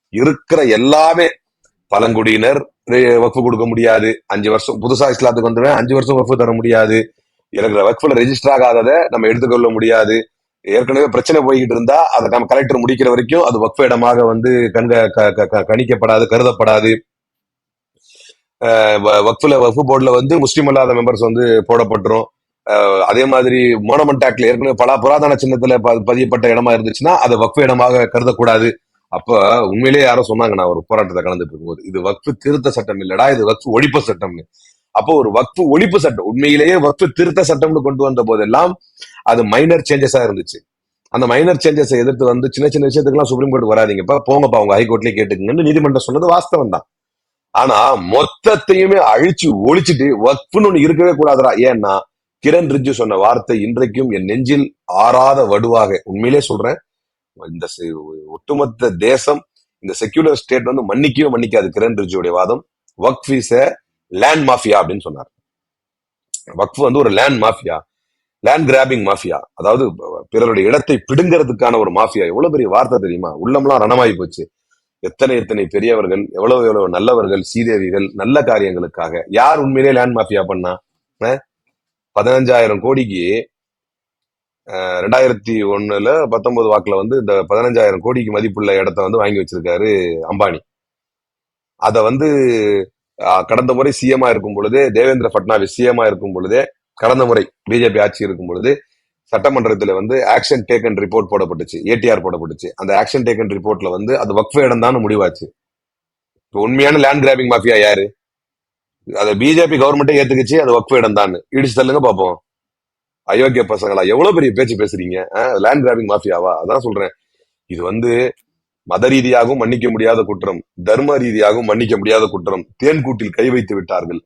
இருக்கிற எல்லாமே பழங்குடியினர் வக்ஃபு கொடுக்க முடியாது. அஞ்சு வருஷம் புதுசா இஸ்லாத்துக்கு வந்துடுவேன் அஞ்சு வருஷம் வக்ஃபு தர முடியாது. எனக்கு வக்ஃபுல ரெஜிஸ்டர் ஆகாததை நம்ம எடுத்துக்கொள்ள முடியாது. ஏற்கனவே பிரச்சனை போய்கிட்டு இருந்தா அதை நம்ம கலெக்டர் முடிக்கிற வரைக்கும் அது வக்ஃப இடமாக வந்து கண்க க- க- க- கணிக்கப்படாது கருதப்படாது. வ- வக்ஃபுல வக்ஃபு போர்டில் வந்து முஸ்லீம் அல்லாத மெம்பர்ஸ் வந்து போடப்பட்டுரும். அதே மாதிரி மோனமெண்ட் ஆக்ட்ல ஏற்கனவே பல புராதன சின்னத்துல ப- பதியப்பட்ட இடமா இருந்துச்சுன்னா அதை வக்ஃப இடமாக கருதக்கூடாது. அப்ப உண்மையிலேயே யாரோ சொன்னாங்க நான் ஒரு போராட்டத்தை கலந்துட்டு இருக்கும்போது இது வக்ஃபு திருத்த சட்டம் இல்லடா இது வக்ஃபு ஒழிப்பு சட்டம்னு. அப்போ ஒரு வக்ஃபு ஒழிப்பு சட்டம் உண்மையிலேயே வக்ஃபு திருத்த சட்டம்னு கொண்டு வந்த போதெல்லாம் அது மைனர் சேஞ்சஸா இருந்துச்சு. அந்த மைனர் சேஞ்சஸை எதிர்த்து வந்து சின்ன சின்ன விஷயத்துக்குலாம் சுப்ரீம் கோர்ட் வராதீங்கப்பா போங்கப்பா உங்க ஹைகோர்ட்லயே கேட்டுக்கங்கன்னு நீதிமன்றம் சொன்னது வாஸ்தவம் தான். ஆனா மொத்தத்தையுமே அழிச்சு ஒழிச்சிட்டு வக்ஃபுன்னு ஒண்ணு இருக்கவே கூடாதுடா. ஏன்னா கிரண் ரிஜு சொன்ன வார்த்தை இன்றைக்கும் என் நெஞ்சில் ஆறாத வடுவாக. உண்மையிலே சொல்றேன் இந்த செ- ஒட்டுமொத்த தேசம் இந்த செக்யூலர் ஸ்டேட் வந்து மன்னிக்கவே மன்னிக்காது. கிரண் ரிஜியுடைய வாதம் வக்ஃப் இஸ் லேண்ட் மாஃபியா அப்படின்னு சொன்னார். வக்ஃப் வந்து ஒரு land mafia land grabbing mafia அதாவது பிறருடைய இடத்தை பிடுங்கிறதுக்கான ஒரு மாஃபியா எவ்வளவு பெரிய வார்த்தை தெரியுமா? உள்ளம்லாம் ரணமாயி போச்சு. எத்தனை எத்தனை பெரியவர்கள் எவ்வளவு எவ்வளவு நல்லவர்கள் சீதேவிகள் நல்ல காரியங்களுக்காக. யார் உண்மையிலே லேண்ட் மாஃபியா பண்ணா? பதினஞ்சாயிரம் கோடிக்கு ரெண்டாயிரத்தி ஒண்ணுல பத்தொன்பது வாக்குல வந்து இந்த பதினஞ்சாயிரம் கோடிக்கு மதிப்புள்ள இடத்த வந்து வாங்கி வச்சிருக்காரு அம்பானி. அத வந்து கடந்த முறை சிஎம்மா இருக்கும் பொழுதே தேவேந்திர பட்னாவிஸ் சிஎம்மா இருக்கும் பொழுதே கடந்த முறை பிஜேபி ஆட்சி இருக்கும் பொழுது சட்டமன்றத்துல வந்து ஆக்ஷன் டேக்கன் ரிப்போர்ட் போடப்பட்டுச்சு ஏடிஆர் போடப்பட்டுச்சு. அந்த ஆக்ஷன் டேக்கன் ரிப்போர்ட்ல வந்து அது வக்ஃப இடம் தான் முடிவாச்சு. இப்போ உண்மையான லேண்ட் கிராபிங் மாஃபியா யாரு? அதை பிஜேபி கவர்மெண்ட்டே ஏத்துக்குச்சு அது வக்ஃப இடம் தான் இடிச்சு தள்ளுங்க பார்ப்போம் அயோக்கிய பசங்களா? எவ்வளவு பெரிய பேச்சு பேசுறீங்க? லேண்ட் கிராபிங் மாஃபியாவா? அதான் சொல்றேன். இது வந்து மத ரீதியாகவும் மன்னிக்க முடியாத குற்றம் தர்ம ரீதியாகவும் மன்னிக்க முடியாத குற்றம் தேன்கூட்டில் கை வைத்து விட்டார்கள்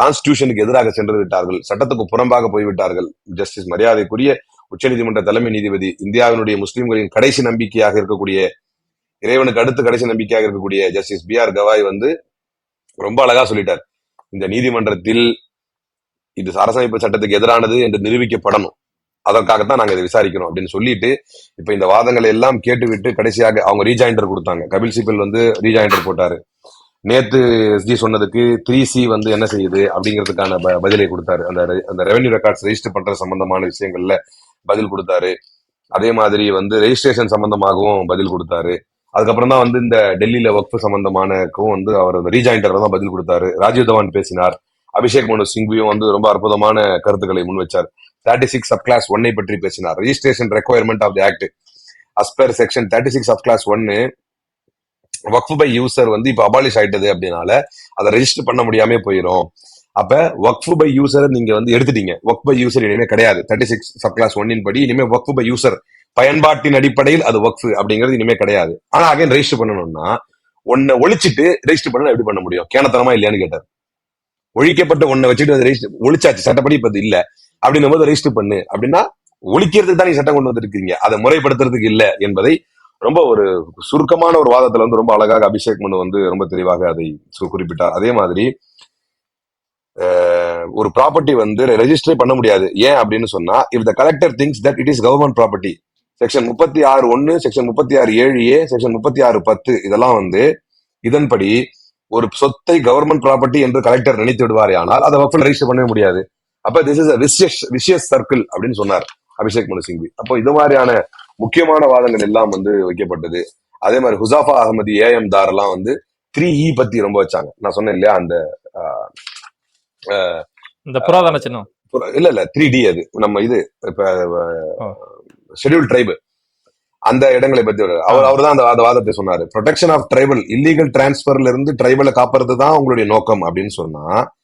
கான்ஸ்டியூஷனுக்கு எதிராக சென்று விட்டார்கள் சட்டத்துக்கு புறம்பாக போய்விட்டார்கள். ஜஸ்டிஸ் மரியாதைக்குரிய உச்சநீதிமன்ற தலைமை நீதிபதி இந்தியாவினுடைய முஸ்லிம்களின் கடைசி நம்பிக்கையாக இருக்கக்கூடிய இறைவனுக்கு அடுத்து கடைசி நம்பிக்கையாக இருக்கக்கூடிய ஜஸ்டிஸ் பி ஆர் கவாய் வந்து ரொம்ப அழகா சொல்லிட்டார். இந்த நீதிமன்றத்தில் இது அரசமைப்பு சட்டத்துக்கு எதிரானது என்று நிரூபிக்கப்படணும். அதற்காகத்தான் நாங்க இதை விசாரிக்கிறோம் அப்படின்னு சொல்லிட்டு இப்ப இந்த வாதங்களை எல்லாம் கேட்டுவிட்டு கடைசியாக அவங்க ரீஜாயிண்டர் கொடுத்தாங்க. கபில் சிபில் வந்து ரீஜாயிண்டர் போட்டாரு. நேத்து எஸ்ஜி சொன்னதுக்கு த்ரீ சி வந்து என்ன செய்யுது அப்படிங்கிறதுக்கான ப- பதிலை கொடுத்தாரு. அந்த அந்த ரெவென்யூ ரெக்கார்ட்ஸ் ரெஜிஸ்டர் பண்ற சம்பந்தமான விஷயங்கள்ல பதில் கொடுத்தாரு. அதே மாதிரி வந்து ரெஜிஸ்ட்ரேஷன் சம்பந்தமாகவும் பதில் கொடுத்தாரு. அதுக்கப்புறம் தான் வந்து இந்த டெல்லியில ஒர்க் சம்பந்தமானக்கும் வந்து அவர் ரீஜாயிண்டர் தான் பதில் கொடுத்தாரு. ராஜீவ் தவான் பேசினார். அபிஷேக் மனு சிங்வியும் வந்து ரொம்ப அற்புதமான கருத்துக்களை முன்வச்சார். தேர்ட்டி சிக்ஸ் சப் கிளாஸ் ஒன்னை பற்றி பேசினார். Registration requirement of the act as per section thirty six sub clause ஒன்னு வக்ஃப் பை யூசர் வந்து இப்ப அபாலிஷ் ஆயிட்டது அப்படின்னால அதை ரெஜிஸ்டர் பண்ண முடியாம போயிடும் அப்ப ஒர்க் பை யூசர் நீங்க வந்து எடுத்துட்டீங்க. ஒர்க் பை யூசர் இனிமே கிடையாது. தேர்ட்டி சிக்ஸ் சப் கிளாஸ் ஒன்னின் படி இனிமே ஒர்க் பை யூசர் பயன்பாட்டின் அடிப்படையில் அது வக்ஃப் அப்படிங்கிறது இனிமே கிடையாது. ஆனா அகைன் ரெஜிஸ்டர் பண்ணணும்னா ஒன்ன ஒழிச்சிட்டு ரெஜிஸ்டர் பண்ண எப்படி பண்ண முடியும்? கேனத்தனமா இல்லையான்னு கேட்டார். ஒழிக்கப்பட்ட ஒன்னை வச்சுட்டு ரெஜிஸ்டர் ஒழிச்சாச்சு. சட்டப்படி இப்ப இல்ல. அப்படின்னும் போது ரெஜிஸ்டர் பண்ணு. அப்படின்னா ஒழிக்கிறதுக்கு தான் நீ சட்டம் கொண்டு வந்திருக்கீங்க அதை முறைப்படுத்துறதுக்கு இல்ல என்பதை ரொம்ப ஒரு சுருக்கமான ஒரு வாதத்துல வந்து ரொம்ப அழகாக அபிஷேக் மனு வந்து ரொம்ப தெளிவாக அதை குறிப்பிட்டார். அதே மாதிரி ஒரு ப்ராப்பர்ட்டி வந்து ரெஜிஸ்டர் பண்ண முடியாது. ஏன் அப்படின்னு சொன்னா if the collector things that it is government property section முப்பத்தி ஆறு ஒன்னு செக்ஷன் முப்பத்தி ஆறு ஏழு ஏ செக்ஷன் முப்பத்தி ஆறு பத்து இதெல்லாம் வந்து இதன்படி ஒரு சொத்தை கவர்மெண்ட் ப்ராப்பர்ட்டி என்று கலெக்டர் நினைத்து விடுவாரே ஆனால் அதை வக்ஃபில் ரெஜிஸ்டர் பண்ணவே முடியாது. அப்ப this is vicious vicious circle அப்படின்னு சொன்னார் அபிஷேக் மனு சிங்வி. அப்போ இது மாதிரியான முக்கியமான வாதங்கள் எல்லாம் வந்து வைக்கப்பட்டது. அதே மாதிரி ஹுசாஃபா அகமதி ஏஎம் தார் எல்லாம் வந்து த்ரீ இ பத்தி ரொம்ப வச்சாங்க. நான் சொன்னேன் இல்லையா? அந்த இந்த புராதன சின்னம். இல்ல இல்ல த்ரீ டி அது. நம்ம இது இப்ப. ஷெட்யூல் ட்ரைபு அந்த இடங்களை பத்தி அவர் அவர் தான் அந்த வாத- வாதத்தை சொன்னாரு. ப்ரொடெக்ஷன் ஆஃப் ட்ரைபல் இல்லீகல் டிரான்ஸ்பர்ல இருந்து ட்ரைபலை காப்பறது தான் உங்களுடைய நோக்கம் அப்படின்னு சொன்னா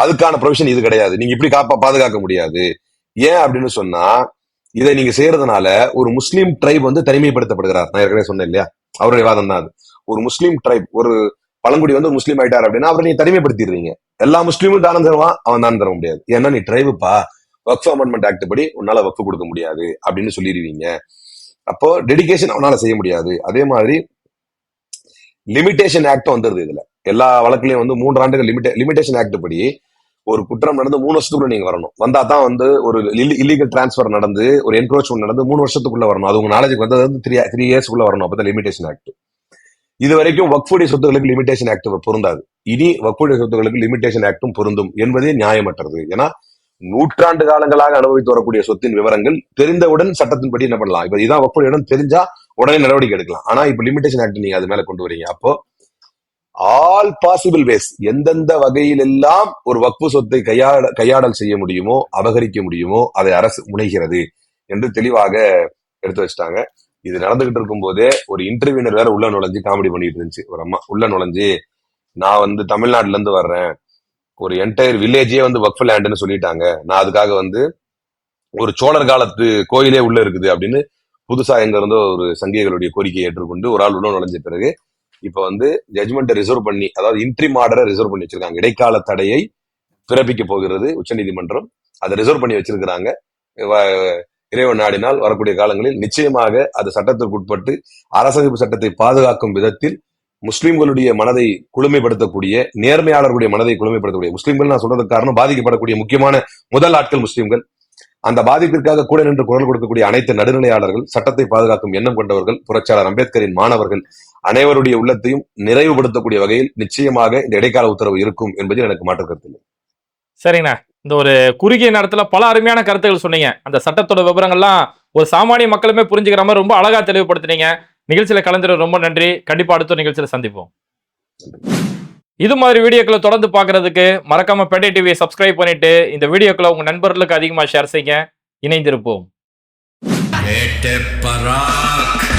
அதுக்கான ப்ரொவிஷன் இது கிடையாது. நீங்க இப்படி காப்பா பாதுகாக்க முடியாது. ஏன் அப்படின்னு சொன்னா இதை நீங்க செய்யறதுனால ஒரு முஸ்லீம் ட்ரைப் வந்து தனிமைப்படுத்தப்படுகிறார். நான் ஏற்கனவே சொன்னேன் இல்லையா? அவருடைய வாதம் தான் அது. ஒரு முஸ்லீம் ட்ரைப் ஒரு பழங்குடி வந்து ஒரு முஸ்லீம் ஆயிட்டார் அப்படின்னா அவரை நீங்க தனிமைப்படுத்திடுறீங்க எல்லா முஸ்லீமும் தானம் தருவான் அவன் தானம் தர முடியாது. ஏன்னா நீ ட்ரைபுப்பா வக்ஃப் அமெண்ட்மெண்ட் ஆக்ட் படி உன்னால வக்ஃப் கொடுக்க முடியாது அப்படின்னு சொல்லிடுவீங்க. அப்போ டெடிகேஷன் அவனால செய்ய முடியாது. அதே மாதிரி லிமிடேஷன் ஆக்டும் வந்துருது இதுல. எல்லா வழக்குலயும் வந்து மூன்று ஆண்டுகள் லிமிட் லிமிடேஷன் ஆக்ட் படி ஒரு குற்றம் நடந்து மூணு வருஷத்துக்குள்ள நீங்க வரணும். வந்தா தான் வந்து ஒரு இல்லீகல் டிரான்ஸ்பர் நடந்து ஒரு என்க்ரோச்மெண்ட் நடந்து மூணு வருஷத்துக்குள்ள வரணும். அது உங்க நாலேஜுக்கு வந்து வந்து த்ரீ த்ரீ இயர்ஸ்க்குள்ள வரணும். அப்பதான் லிமிடேஷன் ஆக்ட் இது வரைக்கும் வக்ஃபுடைய சொத்துகளுக்கு லிமிடேஷன் ஆக்ட் பொருந்தாது. இனி வக்ஃபுடைய சொத்துகளுக்கு லிமிடேஷன் ஆக்டும் பொருந்தும் என்பதே நியாயமற்றது. ஏன்னா நூற்றாண்டு காலங்களாக அனுபவித்து வரக்கூடிய சொத்தின் விவரங்கள் தெரிந்தவுடன் சட்டத்தின்படி என்ன பண்ணலாம்? இப்ப இதான் வக்ஃபுடைய இடம் தெரிஞ்சா உடனே நடவடிக்கை எடுக்கலாம். ஆனா இப்ப லிமிடேஷன் ஆக்ட் நீங்க அது மேல கொண்டு வரீங்க. அப்போ ஆல் பாசிபிள் வேஸ் எந்தெந்த வகையிலெல்லாம் ஒரு வக்பு சொத்தை கையாட கையாடல் செய்ய முடியுமோ அபகரிக்க முடியுமோ அதை அரசு முனைகிறது என்று தெளிவாக எடுத்து வச்சிட்டாங்க. இது நடந்துகிட்டு இருக்கும் போதே ஒரு இன்டர்வியூனர் வேற உள்ள நுழைஞ்சு காமெடி பண்ணிட்டு இருந்துச்சு. ஒரு அம்மா உள்ள நுழைஞ்சு நான் வந்து தமிழ்நாட்டுல இருந்து வர்றேன். ஒரு என்டையர் வில்லேஜே வந்து வக்ஃப் லேண்டுன்னு சொல்லிட்டாங்க. நான் அதுக்காக வந்து ஒரு சோழர் காலத்து கோயிலே உள்ள இருக்குது அப்படின்னு புதுசா எங்க இருந்தோ ஒரு சங்கிகளுடைய கோரிக்கையை ஏற்றுக்கொண்டு ஒரு ஆள் உள்ள நுழைஞ்ச பிறகு இப்ப வந்து ஜட்மெண்ட்டை ரிசர்வ் பண்ணி அதாவது இன்ட்ரிம் ஆர்டரை ரிசர்வ் பண்ணி வச்சிருக்காங்க. இடைக்கால தடையை பிறப்பிக்க போகிறது உச்சநீதிமன்றம். அதை ரிசர்வ் பண்ணி வச்சிருக்கிறாங்க. இறைவன் நாடினால் வரக்கூடிய காலங்களில் நிச்சயமாக அது சட்டத்திற்கு உட்பட்டு அரசமைப்பு சட்டத்தை பாதுகாக்கும் விதத்தில் முஸ்லிம்களுடைய மனதை குளுமைப்படுத்தக்கூடிய நேர்மையாளர்களுடைய மனதை குளுமைப்படுத்தக்கூடிய முஸ்லீம்கள் நான் சொல்றதுக்கு காரணம் பாதிக்கப்படக்கூடிய முக்கியமான முதல் ஆட்கள் முஸ்லிம்கள். அந்த பாதிப்பிற்காக கூட நின்று குரல் கொடுக்கக்கூடிய அனைத்து நடுநிலையாளர்கள் சட்டத்தை பாதுகாக்கும் எண்ணம் கொண்டவர்கள் புரட்சியாளர் அம்பேத்கரின் மாணவர்கள் அனைவருடைய உள்ளத்தையும் நிறைவுபடுத்தக்கூடிய வகையில் நிச்சயமாக இந்த இடைக்கால உத்தரவு இருக்கும் என்பதில் எனக்கு மாற்று கருத்து இல்லை. இந்த ஒரு குறுகிய நேரத்துல பல அருமையான கருத்துக்கள் சொன்னீங்க. அந்த சட்டத்தோட விவரங்கள்லாம் ஒரு சாமானிய மக்களுமே புரிஞ்சுக்கிற மாதிரி ரொம்ப அழகா தெளிவுபடுத்தினீங்க. நிகழ்ச்சியில கலந்துர ரொம்ப நன்றி. கண்டிப்பா அடுத்த நிகழ்ச்சியில சந்திப்போம். இது மாதிரி வீடியோக்களை தொடர்ந்து பாக்குறதுக்கு மறக்காம பேட்டை டிவியை சப்ஸ்கிரைப் பண்ணிட்டு இந்த வீடியோக்களை உங்க நண்பர்களுக்கு அதிகமா ஷேர் செய்ய இணைந்திருப்போம். பராக்.